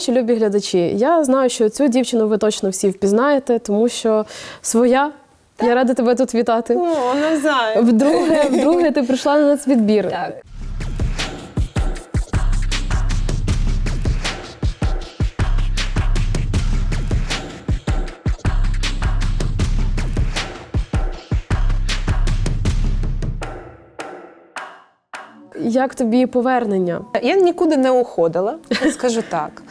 наші любі глядачі, я знаю, що цю дівчину ви точно всі впізнаєте, тому що своя. Я рада тебе тут вітати. О, навзаєм. Вдруге, вдруге ти прийшла на нацвідбір. Так. Як тобі повернення? Я нікуди не уходила, скажу так.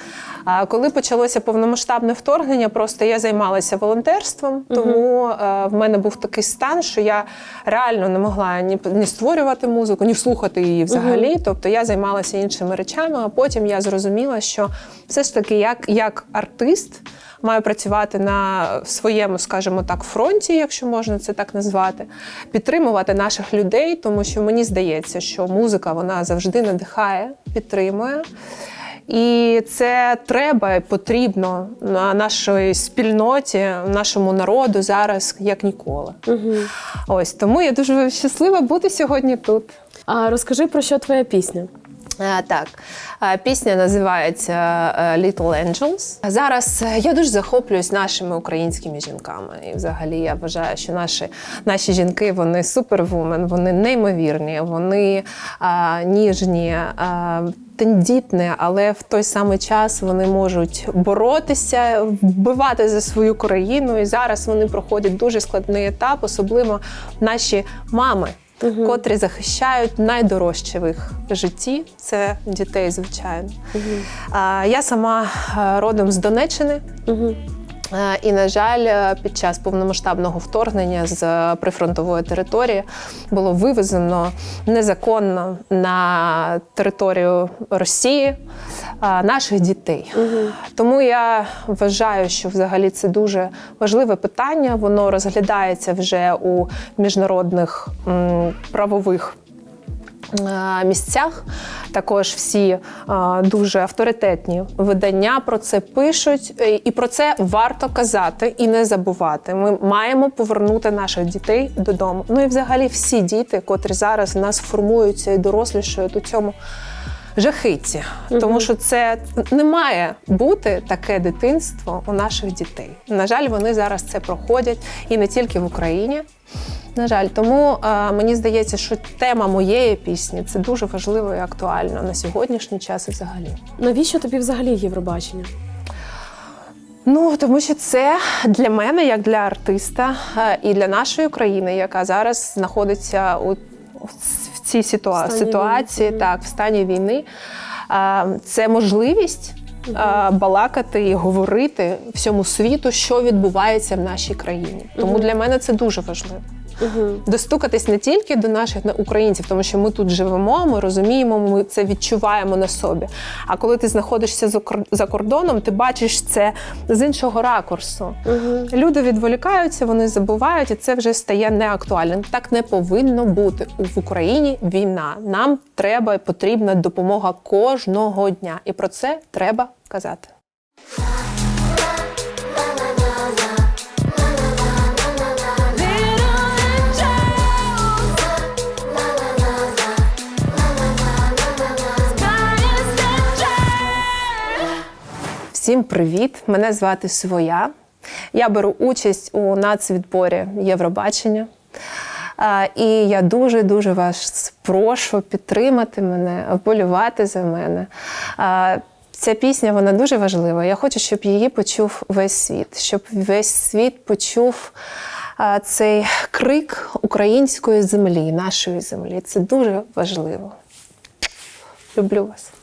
А коли почалося повномасштабне вторгнення, просто я займалася волонтерством, тому е, в мене був такий стан, що я реально не могла ні, ні створювати музику, ні слухати її взагалі. Тобто я займалася іншими речами, а потім я зрозуміла, що все ж таки, як, як артист. Маю працювати на своєму, скажімо так, фронті, якщо можна це так назвати, підтримувати наших людей, тому що мені здається, що музика вона завжди надихає, підтримує. І це треба потрібно на нашій спільноті, нашому народу зараз як ніколи. Ось тому я дуже щаслива бути сьогодні тут. А розкажи про що твоя пісня? Так, пісня називається е, Little Angels. Зараз я дуже захоплююсь нашими українськими жінками. І взагалі я вважаю, що наші, наші жінки вони супервумен, вони неймовірні, вони а, ніжні. А, Тендітне, але в той самий час вони можуть боротися, вбивати за свою країну. І зараз вони проходять дуже складний етап, особливо наші мами, котрі захищають найдорожче в їх житті це дітей, звичайно. А, Я сама е, родом з Донеччини. Угу. Е, І, на жаль, е, під час повномасштабного вторгнення з е, прифронтової території було вивезено незаконно на територію Росії наших дітей. Тому я вважаю, що взагалі це дуже важливе питання. Воно розглядається вже у міжнародних правових місцях. Також всі е, дуже авторитетні видання про це пишуть, е, і про це варто казати і не забувати. Ми маємо повернути наших дітей додому. Ну і взагалі всі діти, котрі зараз в нас формуються і дорослішають у цьому. Жахитті, тому що це не має бути таке дитинство у наших дітей. На жаль, вони зараз це проходять і не тільки в Україні. На жаль, тому е, мені здається, що тема моєї пісні це дуже важливо і актуально на сьогоднішній час і взагалі. Навіщо тобі взагалі Євробачення? Ну тому що це для мене, як для артиста, е, і для нашої країни, яка зараз знаходиться у цій ситуа- В стані ситуації, війни. так в стані війни. Це можливість. Балакати і говорити всьому світу, що відбувається в нашій країні. Тому для мене це дуже важливо. Угу. достукатись не тільки до наших на- українців, тому що ми тут живемо, ми розуміємо, ми це відчуваємо на собі. А коли ти знаходишся за кор- кордоном, ти бачиш це з іншого ракурсу. Угу. Люди відволікаються, вони забувають, і це вже стає неактуальним. Так не повинно бути. В Україні війна. Нам треба і потрібна допомога кожного дня. І про це треба казати. Всім привіт! Мене звати Своя. Я беру участь у нацвідборі Євробачення. І я дуже дуже вас прошу підтримати мене, вболювати за мене. Ця пісня вона дуже важлива. Я хочу, щоб її почув весь світ, щоб весь світ почув цей крик української землі, нашої землі. Це дуже важливо. Люблю вас.